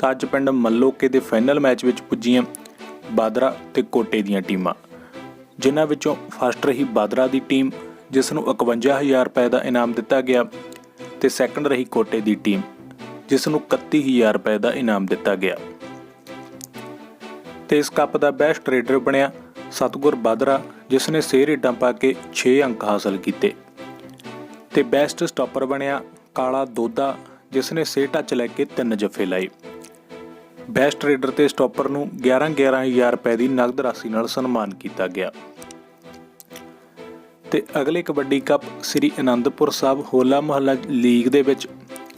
ਤਾਂ ਅੱਜ ਪਿੰਡ ਮੱਲੋਕੇ ਦੇ ਫਾਈਨਲ ਮੈਚ ਵਿੱਚ ਪੁੱਜੀਆਂ ਬਾਦਰਾ ਤੇ ਕੋਟੇ ਦੀਆਂ ਟੀਮਾਂ। ਜਿਨ੍ਹਾਂ ਵਿੱਚੋਂ ਫਸਟ ਰਹੀ ਬਾਦਰਾ ਦੀ ਟੀਮ, ਜਿਸ ਨੂੰ 51000 ਰੁਪਏ ਦਾ ਇਨਾਮ ਦਿੱਤਾ ਗਿਆ, ਤੇ ਸੈਕੰਡ ਰਹੀ ਕੋਟੇ ਦੀ ਟੀਮ, ਜਿਸ ਨੂੰ 31000 ਰੁਪਏ ਦਾ ਇਨਾਮ ਦਿੱਤਾ ਗਿਆ। ਤੇ ਇਸ ਕੱਪ ਦਾ ਬੈਸਟ ਰੇਡਰ ਬਣਿਆ ਸਤਗੁਰ ਬਾਦਰਾ, ਜਿਸ ਨੇ 6 ਰੇਡਾਂ ਪਾ ਕੇ 6 ਅੰਕ ਹਾਸਲ ਕੀਤੇ। ਤੇ ਬੈਸਟ ਸਟਾਪਰ ਬਣਿਆ ਕਾਲਾ ਦੋਦਾ, ਜਿਸ ਨੇ 6 ਟੱਚ ਲੈ ਕੇ 3 ਜੱਫੇ ਲਾਏ। ਬੈਸਟ ਰੇਡਰ ਤੇ ਸਟਾਪਰ ਨੂੰ 11 11000 ਰੁਪਏ ਦੀ ਨਗਦ ਰਾਸ਼ੀ ਨਾਲ ਸਨਮਾਨ ਕੀਤਾ ਗਿਆ। ਤੇ ਅਗਲੇ ਕਬੱਡੀ ਕੱਪ ਸ੍ਰੀ ਅਨੰਦਪੁਰ ਸਾਹਿਬ ਹੋਲਾ ਮਹੱਲਾ ਲੀਗ ਦੇ ਵਿੱਚ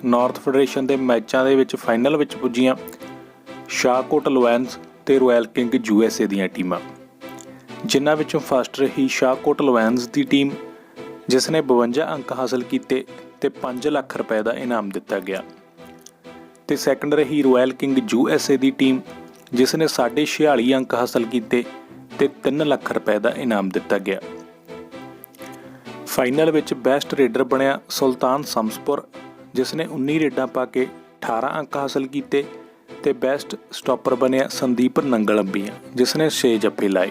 ਨਾਰਥ ਫੈਡਰੇਸ਼ਨ ਦੇ ਮੈਚਾਂ ਦੇ ਵਿੱਚ ਫਾਈਨਲ ਵਿੱਚ ਪੁੱਜੀਆਂ ਸ਼ਾਹਕੋਟ ਲੋਇਨਸ ਤੇ ਰਾਇਲ ਕਿੰਗ ਯੂਐਸਏ ਦੀਆਂ ਟੀਮਾਂ। ਜਿਨ੍ਹਾਂ ਵਿੱਚੋਂ ਫਸਟ ਰਹੀ ਸ਼ਾਹਕੋਟ ਲੋਇਨਸ ਦੀ ਟੀਮ, ਜਿਸ ਨੇ 52 ਅੰਕ ਹਾਸਲ ਕੀਤੇ ਤੇ 5 ਲੱਖ ਰੁਪਏ ਦਾ ਇਨਾਮ ਦਿੱਤਾ ਗਿਆ। ਤੇ ਸੈਕੰਡ ਰਹੀ royal king U S A the team ਜਿਸ ਨੇ 46 ਅੰਕ ਹਾਸਲ ਕੀਤੇ ਤੇ 3 ਲੱਖ ਰੁਪਏ ਦਾ ਇਨਾਮ ਦਿੱਤਾ ਗਿਆ। ਫਾਈਨਲ ਵਿੱਚ ਬੈਸਟ ਰੇਡਰ ਬਣਿਆ ਸੁਲਤਾਨ ਸਮਸਪੁਰ ਜਿਸ ਨੇ 19 ਰੇਡਾਂ ਪਾ ਕੇ 18 ਅੰਕ ਹਾਸਲ ਕੀਤੇ ਤੇ ਬੈਸਟ ਸਟਾਪਰ ਬਣਿਆ ਸੰਦੀਪ ਨੰਗਲੰਬੀਆਂ ਜਿਸ ਨੇ 6 ਜੱਫੇ ਲਾਏ।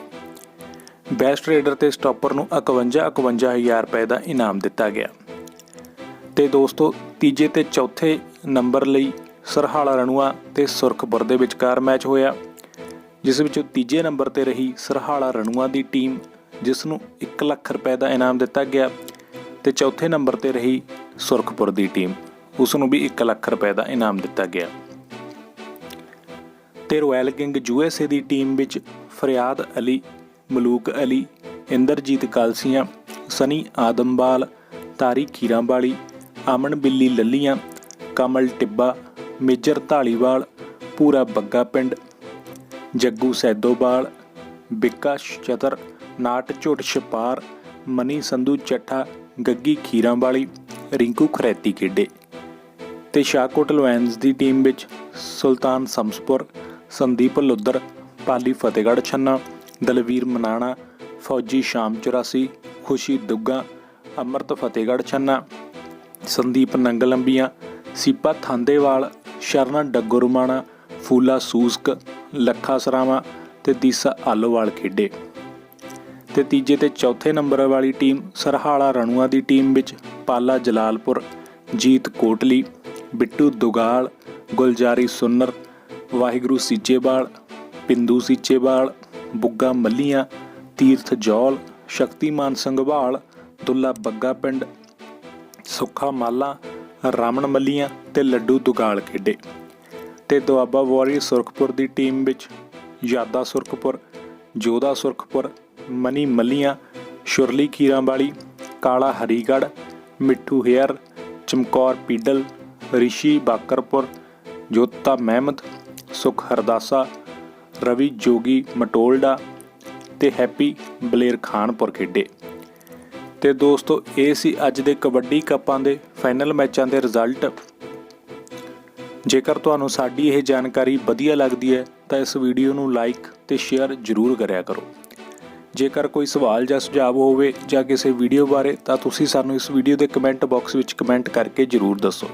ਬੈਸਟ ਰੇਡਰ ਤੇ ਸਟਾਪਰ ਨੂੰ 51 51000 ਰੁਪਏ ਦਾ ਇਨਾਮ ਦਿੱਤਾ ਗਿਆ। ਤੇ ਦੋਸਤੋ, ਤੀਜੇ ਤੇ ਚੌਥੇ ਨੰਬਰ ਲਈ ਸਰਹਾਲਾ ਰਣੂਆ ਤੇ ਸੁਰਖਪੁਰ ਦੇ ਵਿਚਕਾਰ ਮੈਚ ਹੋਇਆ, ਜਿਸ ਵਿੱਚ ਤੀਜੇ ਨੰਬਰ ਤੇ ਰਹੀ ਸਰਹਾਲਾ ਰਣੂਆ ਦੀ ਟੀਮ, ਜਿਸ ਨੂੰ 1 ਲੱਖ ਰੁਪਏ ਦਾ ਇਨਾਮ ਦਿੱਤਾ ਗਿਆ ਤੇ ਚੌਥੇ ਨੰਬਰ ਤੇ ਰਹੀ ਸੁਰਖਪੁਰ ਦੀ ਟੀਮ, ਉਸ ਨੂੰ ਵੀ 1 ਲੱਖ ਰੁਪਏ ਦਾ ਇਨਾਮ ਦਿੱਤਾ ਗਿਆ। ਤੇ ਰਾਇਲ ਕਿੰਗ ਯੂਐਸਏ ਦੀ ਟੀਮ ਵਿੱਚ ਫਰਿਆਦ ਅਲੀ, ਮਲੂਕ ਅਲੀ, ਇੰਦਰਜੀਤ ਕਾਲਸੀਆਂ, ਸਨੀ ਆਦਮਵਾਲ ਤਾਰੀ ਖੀਰਾਂ ਵਾਲੀ ਅਮਨ ਬਿੱਲੀ ਲੱਲੀਆਂ, ਕਮਲ ਟਿੱਬਾ ਮੇਜਰ ਢਾਲੀਵਾਲ ਪੂਰਾ ਬੱਗਾ ਪਿੰਡ, ਜੱਗੂ ਸੈਦੋਵਾਲ ਬਿੱਕਾ ਚਤਰ ਨਾਟ ਝੁੱਟ ਛਪਾਰ, ਮਨੀ ਸੰਧੂ ਚੱਠਾ, ਗੱਗੀ ਖੀਰਾਂ ਵਾਲੀ ਰਿੰਕੂ ਖਰੈਤੀ ਖੇਡੇ ਤੇ ਸ਼ਾਹਕੋਟ ਲੋਇਨਸ ਦੀ ਟੀਮ ਵਿੱਚ ਸੁਲਤਾਨ ਸਮਸਪੁਰ ਸੰਦੀਪ ਲੁੱਦਰ, ਪਾਲੀ ਫਤਿਹਗੜ੍ਹ ਛੰਨਾ, ਦਲਵੀਰ ਮਨਾਣਾ, ਫੌਜੀ ਸ਼ਾਮ 84 ਖੁਸ਼ੀ ਦੁੱਗਾ, ਅਮਰਤ ਫਤਿਹਗੜ੍ਹ ਛੰਨਾ, ਸੰਦੀਪ ਨੰਗਲੰਬੀਆਂ, ਸੀਪਾ ਥਾਂਦੇਵਾਲ ਸ਼ਰਨਾ ਡੱਗੋਰਮਾਣਾ, ਫੂਲਾ ਸੂਸਕ, ਲੱਖਾ ਸਰਾਵਾ ਤੇ ਦੀਸਾ ਆਲੋਵਾਲ ਖੇਡੇ। ਤੇ ਤੀਜੇ ਤੇ ਚੌਥੇ ਨੰਬਰ ਵਾਲੀ ਟੀਮ ਸਰਹਾਲਾ ਰਣੂਆ ਦੀ ਟੀਮ ਵਿੱਚ ਪਾਲਾ ਜਲਾਲਪੁਰ, ਜੀਤ ਕੋਟਲੀ, ਬਿੱਟੂ ਦੁਗਾਲ, ਗੁਲਜਾਰੀ ਸੁੰਨਰ, ਵਾਹਿਗੁਰੂ ਸੀਚੇਵਾਲ ਪਿੰਦੂ ਸੀਚੇਵਾਲ ਬੁੱਗਾ ਮੱਲੀਆਂ, ਤੀਰਥ ਜੌਲ, ਸ਼ਕਤੀਮਾਨ ਸੰਘਵਾਲ, ਦੁੱਲਾ ਬੱਗਾ ਪਿੰਡ, ਸੁੱਖਾ ਮਾਲਾ ਰਾਮਣ ਮੱਲੀਆਂ ਤੇ ਲੱਡੂ ਦੁਗਾਲ ਖੇਡੇ। ਤੇ ਦੁਆਬਾ ਵਾਰੀ ਸੁਰਖਪੁਰ ਦੀ ਟੀਮ ਵਿੱਚ ਯਾਦਾ ਸੁਰਖਪੁਰ ਜੋਦਾ ਸੁਰਖਪੁਰ, ਮਨੀ ਮੱਲੀਆਂ, ਸ਼ੁਰਲੀ ਖੀਰਾਂ ਵਾਲੀ ਕਾਲਾ ਹਰੀਗੜ ਮਿੱਠੂ ਹੇਅਰ, ਚਮਕੌਰ ਪੀਡਲ, ਰਿਸ਼ੀ ਬਾਕਰਪੁਰ ਜੋਤਾ ਮਹਿਮਦ, ਸੁਖ ਹਰਦਾਸਾ, ਰਵੀ ਜੋਗੀ ਮਟੋਲਡਾ ਤੇ ਹੈਪੀ ਬਲੇਰ ਖਾਨਪੁਰ ਖੇਡੇ। ਤੇ ਦੋਸਤੋ, ਇਹ ਸੀ ਅੱਜ ਦੇ ਕਬੱਡੀ ਕੱਪਾਂ ਦੇ ਫਾਈਨਲ ਮੈਚਾਂ ਦੇ ਰਿਜ਼ਲਟ। ਜੇਕਰ ਤੁਹਾਨੂੰ ਸਾਡੀ ਇਹ ਜਾਣਕਾਰੀ ਵਧੀਆ ਲੱਗਦੀ ਹੈ, ਤਾਂ ਇਸ ਵੀਡੀਓ ਨੂੰ ਲਾਈਕ ਤੇ ਸ਼ੇਅਰ ਜ਼ਰੂਰ ਕਰਿਆ ਕਰੋ। ਜੇਕਰ ਕੋਈ ਸਵਾਲ ਜਾਂ ਸੁਝਾਅ ਹੋਵੇ ਜਾਂ ਕਿਸੇ ਵੀਡੀਓ ਬਾਰੇ, ਤਾਂ ਤੁਸੀਂ ਸਾਨੂੰ ਇਸ ਵੀਡੀਓ ਦੇ ਕਮੈਂਟ ਬਾਕਸ ਵਿੱਚ ਕਮੈਂਟ ਕਰਕੇ ਜ਼ਰੂਰ ਦੱਸੋ।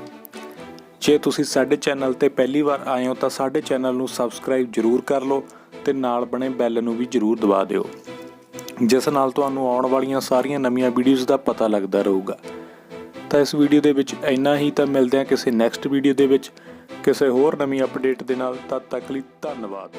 ਜੇ ਤੁਸੀਂ ਸਾਡੇ ਚੈਨਲ ਤੇ ਪਹਿਲੀ ਵਾਰ ਆਏ ਹੋ, ਤਾਂ ਸਾਡੇ ਚੈਨਲ ਨੂੰ ਸਬਸਕ੍ਰਾਈਬ ਜ਼ਰੂਰ ਕਰ ਲਓ ਤੇ ਨਾਲ ਬਣੇ ਬੈਲ ਨੂੰ ਵੀ ਜ਼ਰੂਰ ਦਬਾ ਦਿਓ। ਜਿਸ ਨਾਲ ਤੁਹਾਨੂੰ ਆਉਣ ਵਾਲੀਆਂ ਸਾਰੀਆਂ ਨਵੀਆਂ ਵੀਡੀਓਜ਼ ਦਾ ਪਤਾ ਲੱਗਦਾ ਰਹੂਗਾ। ਤਾਂ ਇਸ ਵੀਡੀਓ ਦੇ ਵਿੱਚ ਇੰਨਾ ਹੀ, ਤਾਂ ਮਿਲਦੇ ਹਾਂ ਕਿਸੇ ਨੈਕਸਟ ਵੀਡੀਓ ਦੇ ਵਿੱਚ। ਕਿਸੇ ਹੋਰ ਨਵੀਂ ਅਪਡੇਟ ਦੇ ਨਾਲ, ਤਦ ਤੱਕ ਲਈ ਧੰਨਵਾਦ।